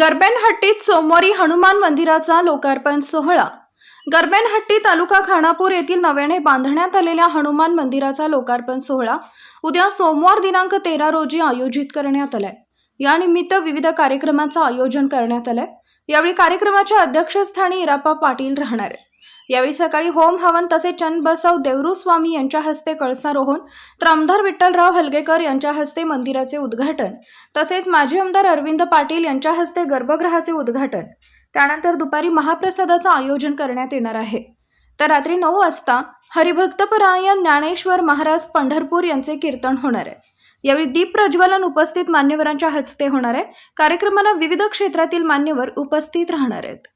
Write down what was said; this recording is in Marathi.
गरबेनहट्टीत सोमवारी हनुमान मंदिराचा लोकार्पण सोहळा. गरबेनहट्टी तालुका खानापूर येथील नव्याने बांधण्यात आलेल्या हनुमान मंदिराचा लोकार्पण सोहळा उद्या सोमवार दिनांक तेरा रोजी आयोजित करण्यात आलाय. यानिमित्त विविध कार्यक्रमांचं आयोजन करण्यात आलंय. यावेळी कार्यक्रमाच्या अध्यक्षस्थानी इरापा पाटील राहणार आहे. यावेळी सकाळी होम हवन तसेच चंदबसव देवरू स्वामी यांच्या हस्ते कळसारोहण तर आमदार विठ्ठलराव हलगेकर यांच्या हस्ते मंदिराचे उद्घाटन तसेच माजी आमदार अरविंद पाटील यांच्या हस्ते गर्भगृहाचे उद्घाटन. त्यानंतर दुपारी महाप्रसादाचं आयोजन करण्यात येणार आहे. तर रात्री नऊ वाजता हरिभक्तपरायण ज्ञानेश्वर महाराज पंढरपूर यांचे कीर्तन होणार आहे. यावेळी दीप प्रज्वलन उपस्थित मान्यवरांच्या हस्ते होणार आहे. कार्यक्रमाला विविध क्षेत्रातील मान्यवर उपस्थित राहणार आहेत.